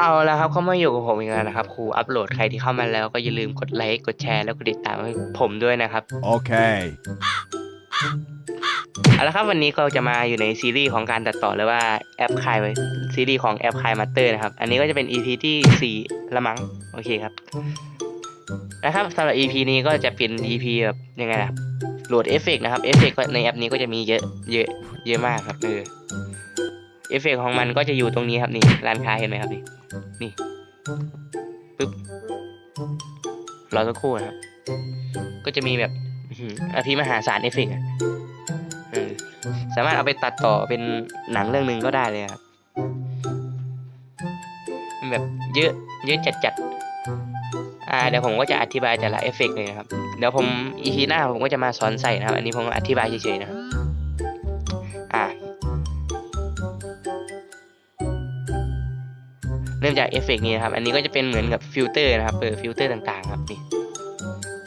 เอาละครับเข้ามาอยู่กับผมอีกแล้วนะครับครูอัปโหลดใครที่เข้ามาแล้วก็อย่าลืมกดไลค์กดแชร์แล้วก็ติดตามให้ผมด้วยนะครับ Okay. เอาละครับวันนี้ก็จะมาอยู่ในซีรีส์ของการตัดต่อหรือว่าแอปคายซีรีส์ของแอปคายมาสเตอร์นะครับ อันนี้ก็จะเป็น EP ที่ 4 ละมั้งโอเคครับนะครับสำหรับ EP นี้ก็จะเป็น EP แบบยังไงล่ะโหลดเอฟเฟกต์นะครับเอฟเฟกต์ในแอปนี้ก็จะมีเยอะเยอะเยอะมากครับเออ เอฟเฟกต์ของมันก็จะอยู่ตรงนี้ครับนี่ร้านค้าเห็นไหมครับนี่นี่ปึ๊บรอสักครู่นะครับ ก็จะมีแบบอื้อหืออภิมหาศาลเอฟเฟกต์อะเออสามารถเอาไปตัดต่อเป็นหนังเรื่องหนึ่งก็ได้เลยครับมันแบบเยอะเยอะจัดจัดๆอ่าเดี๋ยวผมก็จะอธิบายแต่ละเอฟเฟกต์เลยนะครับ เดี๋ยวผมอีพีหน้าผมก็จะมาสอนใส่นะครับ อันนี้ผมอธิบายเฉยๆนะครับ เริ่มจากเอฟเฟกต์นี้นะครับ อันนี้ก็จะเป็นเหมือนกับฟิลเตอร์นะครับเปิดฟิลเตอร์ต่างๆครับนี่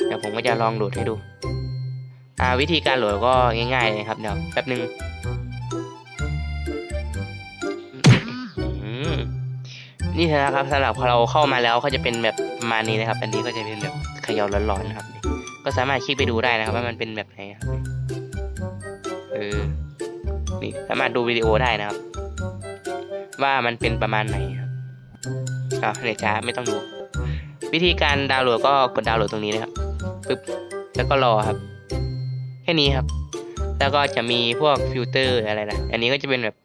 เดี๋ยวผมก็จะลองโหลดให้ดู อ่าวิธีการโหลดก็ง่ายๆเลยครับเดี๋ยวแป๊บหนึ่งนี่นะครับสำหรับพอเราเข้ามาแล้วก็จะเป็นแบบประมาณนี้นะครับ อันนี้ก็จะเป็นแบบเขย่าร้อนๆนะครับ ก็สามารถคลิกไปดูได้นะครับ ว่ามันเป็นแบบไหนครับเออนี่สามารถดูวิดีโอได้นะครับ ว่ามันเป็นประมาณไหน ครับอ่าเดี๋ยวจะไม่ต้องดู วิธีการดาวน์โหลดก็กดดาวน์โหลดตรงนี้นะครับปึ๊บแล้วก็รอครับ แค่นี้ครับ แล้วก็จะมีพวกฟิลเตอร์อะไรนะอันนี้ก็จะเป็นแบบ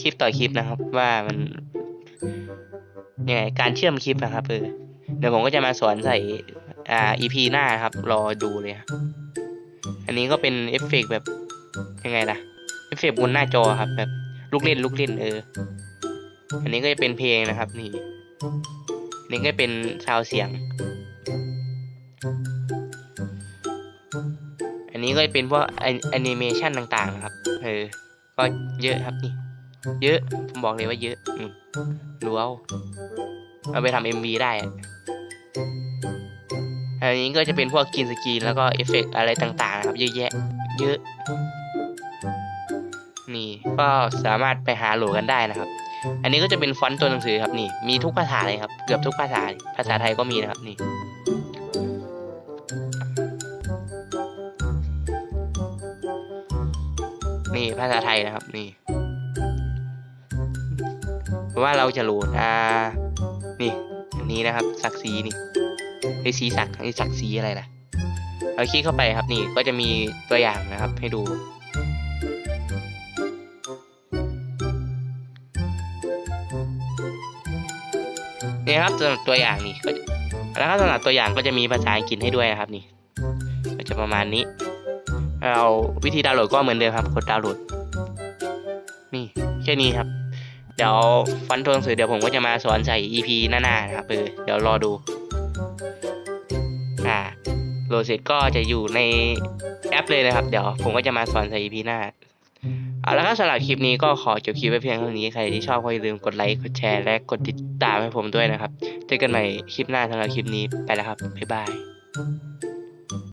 คลิปต่อคลิปนะครับ ว่ามันยังไงการเชื่อมคลิปนะครับเออเดี๋ยวผมก็จะมาสอนใส่อ่า EP หน้าครับ รอดูเลยอันนี้ก็เป็นเอฟเฟกต์แบบยังไงล่ะเอฟเฟกต์บนหน้าจอครับ แบบลูกเล่นลูกเล่นเออ อันนี้ก็จะเป็นเพลงนะครับ นี่ นี่ก็เป็นซาวเสียง อันนี้ก็จะเป็นพวกแอนิเมชันต่างๆนะครับ เออ ก็เยอะครับนี่ เยอะ ผมบอกเลยว่าเยอะอืมรู้เอาเอาไปทำเอ็มวีได้อันนี้ก็จะเป็นพวกกินสกรีนแล้วก็เอฟเฟกต์อะไรต่างๆนะครับ เยอะแยะ เยอะ นี่ก็สามารถไปหาโหลกันได้นะครับ อันนี้ก็จะเป็นฟอนต์ตัวหนังสือครับนี่มีทุกภาษาเลยครับ เกือบทุกภาษาภาษาไทยก็มีนะครับนี่นี่ภาษาไทยนะครับนี่เพราะว่าเราจะโหลดอ่านี่อันนี้นะครับศักดิ์ศรีนี่ไอสีศักไอศักดิ์ศรีอะไรล่ะเราคลิกเข้าไปครับนี่ก็จะมีตัวอย่างนะครับให้ดู นี่ครับสำหรับตัวอย่างนี่ก็แล้วก็สำหรับตัวอย่างก็จะมีภาษาอังกฤษให้ด้วยนะครับนี่ก็จะประมาณนี้ เราวิธีดาวน์โหลดก็เหมือนเดิมครับกดดาวน์โหลด นี่แค่นี้ครับ เดี๋ยวฟันตัวหนังสือเดี๋ยวผมก็จะมาสอนใส่ EP หน้าๆนะครับเออเดี๋ยวรอดูอ่าโหลดเสร็จก็จะอยู่ในแอปเลยนะครับ เดี๋ยวผมก็จะมาสอนใส่ EP หน้า เอาละครับสำหรับคลิปนี้ก็ขอจบคลิปไปเพียงเท่านี้ ใครที่ชอบก็อย่าลืมกดไลค์ กดแชร์ และกดติดตามให้ผมด้วยนะครับ เจอกันใหม่คลิปหน้าสำหรับคลิปนี้ไปแล้วครับ บ๊ายบาย